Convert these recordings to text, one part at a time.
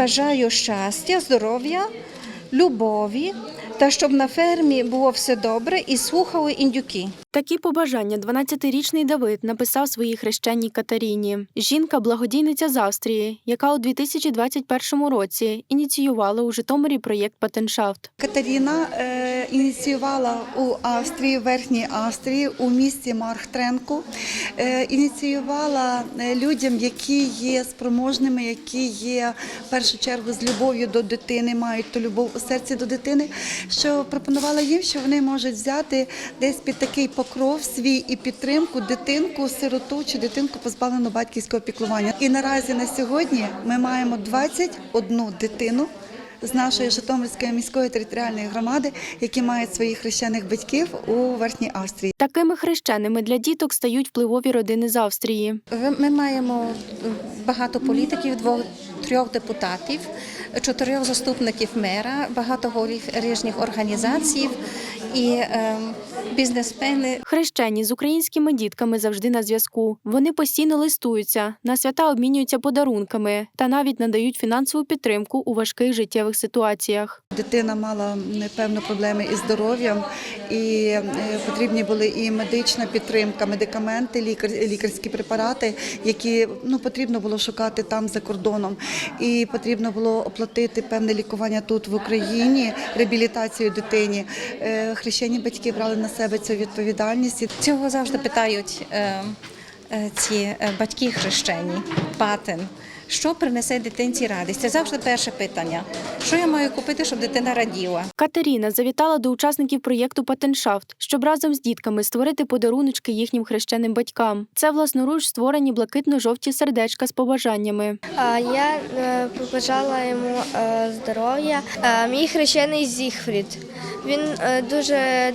бажаю щастя, здоров'я, любові та щоб на фермі було все добре і слухали індюки. Такі побажання 12-річний Давид написав своїй хрещенній Катаріні. Жінка благодійниця з Австрії, яка у 2021 році ініціювала у Житомирі проєкт Патеншафт. Катерина е, ініціювала у Австрії, Верхній Австрії, у місті Мархтренку, е, ініціювала е, людям, які є спроможними, які є в першу чергу з любов'ю до дитини, мають ту любов у серці до дитини, що пропонувала їм, що вони можуть взяти десь під такий покров свій і підтримку дитинку, сироту чи дитинку позбавлену батьківського піклування. І наразі на сьогодні ми маємо 21 дитину з нашої Житомирської міської територіальної громади, які мають своїх хрещених батьків у Верхній Австрії. Такими хрещеними для діток стають впливові родини з Австрії. Ми маємо багато політиків, двох трьох депутатів, чотирьох заступників мера, багато голів різних організацій і е, бізнесмени. Хрещені з українськими дітками завжди на зв'язку. Вони постійно листуються, на свята обмінюються подарунками та навіть надають фінансову підтримку у важких життєвих ситуаціях. Дитина мала певно проблеми із здоров'ям, і е, потрібні були і медична підтримка, медикаменти, лікар, лікарські препарати, які ну потрібно було шукати там за кордоном. І потрібно було оплатити певне лікування тут в Україні, реабілітацію дитині. Е, Хрещені батьки брали на себе цю відповідальність. Цього завжди питають е, ці батьки хрещені, патен. Що принесе дитинці радість? Це завжди перше питання. Що я маю купити, щоб дитина раділа? Катерина завітала до учасників проєкту Патеншафт, щоб разом з дітками створити подаруночки їхнім хрещеним батькам. Це власноруч створені блакитно-жовті сердечка з побажаннями. Я е, побажала йому е, здоров'я. Е, Мій хрещений Зігфрід. Він дуже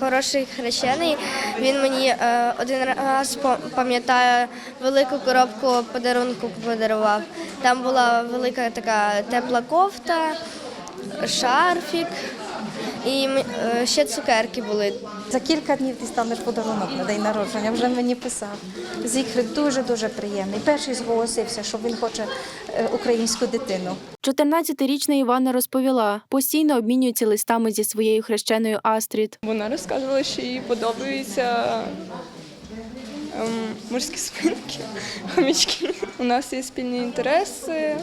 хороший хрещений. Він мені е, один раз пам- пам'ятаю велику коробку подарунку подарував. Там була велика така тепла кофта, шарфік і е, ще цукерки були. За кілька днів дістанеш подарунок на день народження. Вже мені писав. Зігфрид дуже дуже приємний. Перший зголосився, що він хоче е, українську дитину. 14-річна Івана розповіла, постійно обмінюється листами зі своєю хрещеною Астрід. Вона розказувала, що їй подобаються ем, морські спинки, хомячки. У нас є спільні інтереси.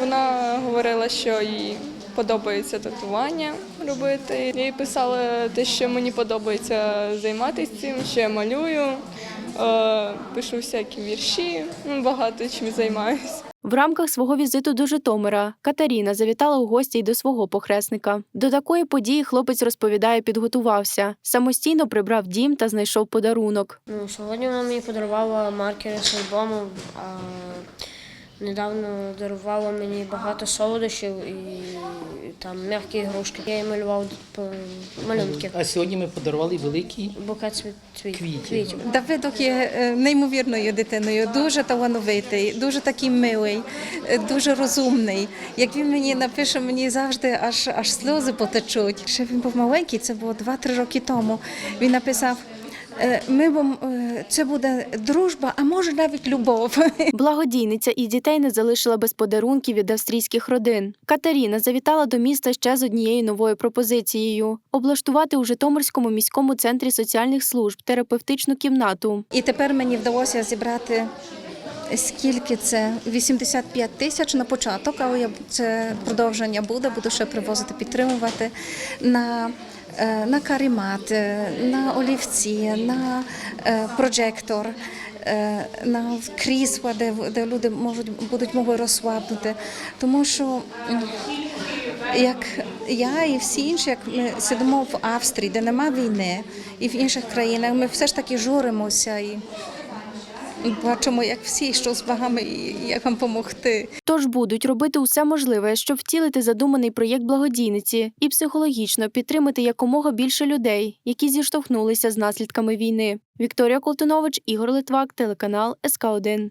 Вона говорила, що їй подобається татування робити. Я їй писала те, що мені подобається займатися цим, що я малюю, е, пишу всякі вірші, ну, багато чим займаюся. В рамках свого візиту до Житомира Катерина завітала у гості й до свого похресника. До такої події хлопець розповідає, підготувався. Самостійно прибрав дім та знайшов подарунок. Ну, сьогодні вона мені подарувала маркери з альбомом, а недавно дарувала мені багато солодощів і там м'які ігрушки. Я їй малював по- малюнки. А сьогодні ми подарували великий Букет квітів. Давидок є е, неймовірною дитиною, дуже талановитий, дуже такий милий, е, дуже розумний. Як він мені напише, мені завжди аж аж сльози потечуть. Ще він був маленький, це було 2-3 роки тому. Він написав. Е, Ми бом- е, це буде дружба, а може навіть любов. Благодійниця і дітей не залишила без подарунків від австрійських родин. Катерина завітала до міста ще з однією новою пропозицією облаштувати у Житомирському міському центрі соціальних служб терапевтичну кімнату. І тепер мені вдалося зібрати скільки це 85 тисяч на початок, але це продовження буде, буду ще привозити, підтримувати на. Е, На каремат, е, на олівці, на е, прожектор, на крісла, де, де люди можуть будуть могли розслабнути. Тому що як я і всі інші, як ми сидимо в Австрії, де нема війни, і в інших країнах, ми все ж таки журимося і бачимо, як всі, що з вагами, і як вам допомогти. Тож будуть робити усе можливе, щоб втілити задуманий проєкт благодійниці і психологічно підтримати якомога більше людей, які зіштовхнулися з наслідками війни. Вікторія Колтунович, Ігор Литвак, телеканал СК 1